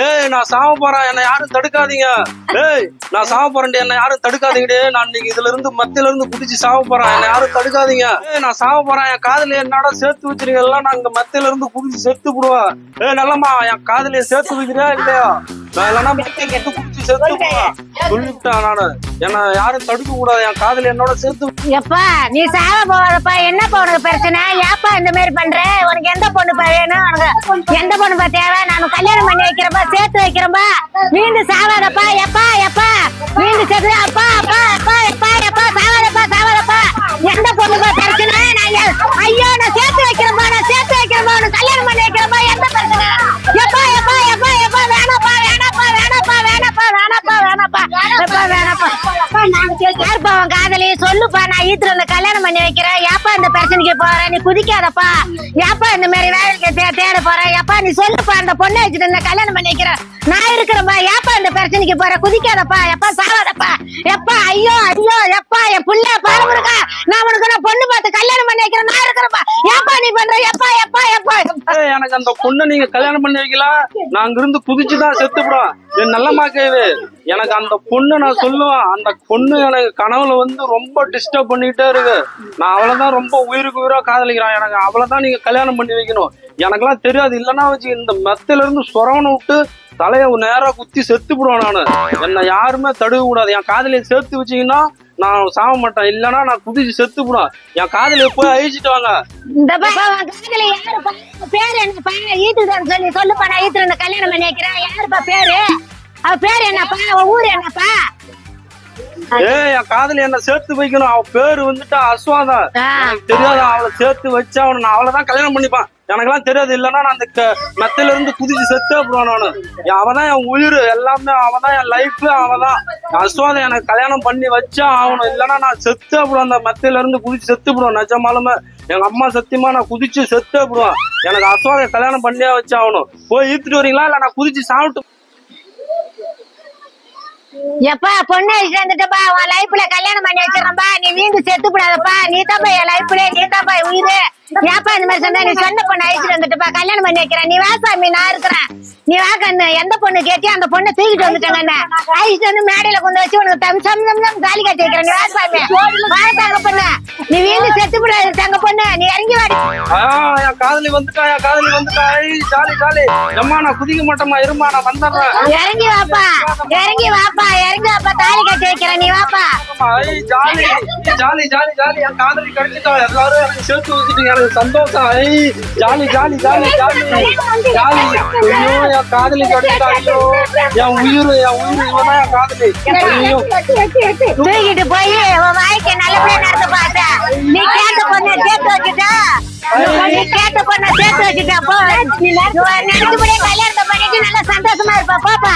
ஏய் நான் சாவ போறேன். என்ன யாரும் தடுக்காதீங்க. ஏய் நான் சாவ போறேன் என்ன யாரும் தடுக்காதீங்கடே. நான் இன்னைக்கு இதுல இருந்து மத்தியில இருந்து குதிச்சு சாவ போறேன். என்ன யாரும் தடுக்காதீங்க. ஏய் நான் சாவ போறேன். என் காதுல என்னோட சேர்த்து வச்சிருக்க எல்லாம் நான் இங்க மத்தியில இருந்து குதிச்சு செத்து போடுவேன். ஏய் நல்லம்மா என் காதுல சேர்த்து வைக்கிறியா இல்லையா? நான் இல்லைன்னா குதிச்சு செத்து சொல்லிவிட்டேன் நானு. என்ன யாரும் தடுக்க கூடாது. என் காதுல என்னோட சேர்த்து எப்பா நீ சாவ போவாதப்பா என்னப்பா உனக்கு பிரச்சனை? ஏப்பா இந்த மாதிரி பண்ற? உனக்கு எந்த பொண்ணு வேணும்? உனக்கு எந்த பொண்ணு தேவை? நான் கல்யாணம் பண்ணி வைக்கிறப்பா சேர்த்து வைக்கிறப்பா மீண்டும் சாவாதப்பா. எப்பா எப்பா. மீண்டும் சேர்த்து அப்பா அப்பா அப்பா. யாருப்பா உன் காதலி? சொல்லுப்பா நான் ஈத்துல இந்த கல்யாணம் பண்ணி வைக்கிறேன். ஏப்பா இந்த பிரச்சனைக்கு போற? நீ குதிக்காதப்பா. ஏப்பா இந்த மாதிரி வேலைக்கு தே- தேட போற? ஏப்பா நீ சொல்லுப்பா அந்த பொண்ணை வச்சுட்டு இந்த கல்யாணம் பண்ணி வைக்கிறேன் நான் இருக்கிறப்பா ஏப்பா இந்த பிரச்சனைக்கு போற? குதிக்காதப்பா. எப்பா சாவாதப்பா. எப்பா ஐயோ ஐயோ எப்பா என் பிள்ளை பாருங்க நான் உனக்கு நான் பொண்ணு பார்த்து கல்யாணம் பண்ணி வைக்கிறேன். நான் இருக்கிறேன்ப்பா. ஏப்பா நீ பண்ற? எப்பா எப்பா எப்பா எனக்கு அந்த பொண்ணை நீங்க கல்யாணம் பண்ணி வைக்கலாம் நான் அங்கிருந்து குதிச்சுதான் செத்துப்படும். என் நல்லம்மா கேது எனக்கு அந்த பொண்ணு நான் சொல்லுவேன். அந்த பொண்ணு எனக்கு கனவுல வந்து ரொம்ப டிஸ்டர்ப் பண்ணிட்டே இருக்கு. நான் அவளைதான் ரொம்ப உயிருக்கு உயிரா காதலிக்கிறேன். எனக்கு அவளைதான் நீங்க கல்யாணம் பண்ணி வைக்கணும். எனக்கெல்லாம் தெரியாது. இல்லைன்னா வச்சு இந்த மெத்தில இருந்து சொரவனை விட்டு தலைய நேரா குத்தி செத்து போடுவேன் நானு. என்னை யாருமே தடுக்க கூடாது. என் காதலியை சேர்த்து வச்சீங்கன்னா நான் சாக மாட்டேன். இல்லைன்னா நான் குதிச்சு செத்து போடுவேன். என் காதல போய் அழிச்சிட்டு வாங்க. இந்த பா- உன் காதலி பேரு என்னப்பா ஈட்டுதான் சொல்லி சொல்லுப்பா நான் ஈத்துல கல்யாணம் பண்ணி வைக்கிறேன் யாருப்பா பேரு? அவ பேரு என்னப்பா? ஊர் ஊரு என்னப்பா? ஏய் என் காதலி என்ன சேர்த்து வைக்கணும். அவ பேரு வந்துட்டு அஸ்வாதா. ஆ. எனக்கு தெரியாது அவளை சேர்த்து வச்சு அவனை நான் அவளை தான் கல்யாணம் பண்ணிப்பான். எனக்கெல்லாம் தெரியாது. இல்லைன்னா நான் அந்த மெத்தையில இருந்து குதிச்சு செத்தே போடுவேன் நானு. என் அவதான் என் உயிர். எல்லாமே அவதான் என் லைஃப் அவதான் அஸ்வாதம் எனக்கு கல்யாணம் பண்ணி வச்சா ஆகணும். இல்லைன்னா நான் செத்தே போடுவேன். அந்த மெத்தையில இருந்து குதிச்சு செத்து போடுவேன். நிஜமாலுமே எங்க அம்மா சத்தியமா நான் குதிச்சு செத்தே போடுவேன். எனக்கு அஸ்வாதை கல்யாணம் பண்ணியே வச்சு ஆகணும். போய் ஈத்துட்டு வரீங்களா? இல்ல நான் குதிச்சு சாப்பிட்டு எப்பா பொண்ணு சேர்ந்துட்டப்பா உன் லைஃப்ல கல்யாணம் பண்ணி வச்சிடறப்பா நீ வீண்டு செத்து கூடாதப்பா நீ தான் என் லைஃப்ல நீ தான் உயிரு. ஏப்பா இந்த மாதிரி சொன்னா நீ சொன்ன பொண்ணு அழைச்சிட்டு வந்துட்டுப்பா. கல்யாணம் பண்ணி வைக்கிறேன். நீ வா சாமி நான் இருக்கிறேன். நீ வா கண்ணு. எந்த பொண்ணு கேட்டியோ அந்த பொண்ணை தூக்கிட்டு வந்துட்டாங்க என்ன அழைச்சிட்டு வந்து மேடையில கொண்டு வச்சு உனக்கு தம் சம் சம் சம் தாலி கட்டி வைக்கிறேன். நீ வா சாமி. வா தங்க பொண்ணு. நீ வீண்டு செத்து கூடாது தங்க பொண்ணு. நீ இறங்கி வாடி. என் காதலி வந்துட்டா என் காதலி வந்துட்டா. எம்மா நான் குதிக்க மாட்டேம்மா. இருமா நான் வந்துடுறேன். இறங்கி வாப்பா. இறங்கி வாப்பா. இறங்கி வாப்பா. தாலி கட்டி வைக்கிறேன். நீ வாப்பா. ஜாலி. Jolly jolly jolly. என் காதலி கிடைச்சிட்டா. எல்லாரும் சேர்த்து வச்சுட்டீங்க சந்தோஷம் ஐ jolly jolly jolly. Jolly. Jolly ஐயோ என் காதலி கிடைச்சிட்டா ஐயோ. என் உயிர் என் உயிர் இவதான் என் காதலி. ஐயோ. தூக்கிட்டு போய் உன் வாழ்க்கை நல்லபடியா நடத்த பாத்த நீ கேட்ட பொண்ணை சேர்த்து வச்சுட்டா. நீ கேட்ட பொண்ணை சேர்த்து வச்சுட்டா போ. நினைச்சபடியே கல்யாணத்தை பண்ணிட்டு நல்லா சந்தோஷமா இருப்பா போப்பா.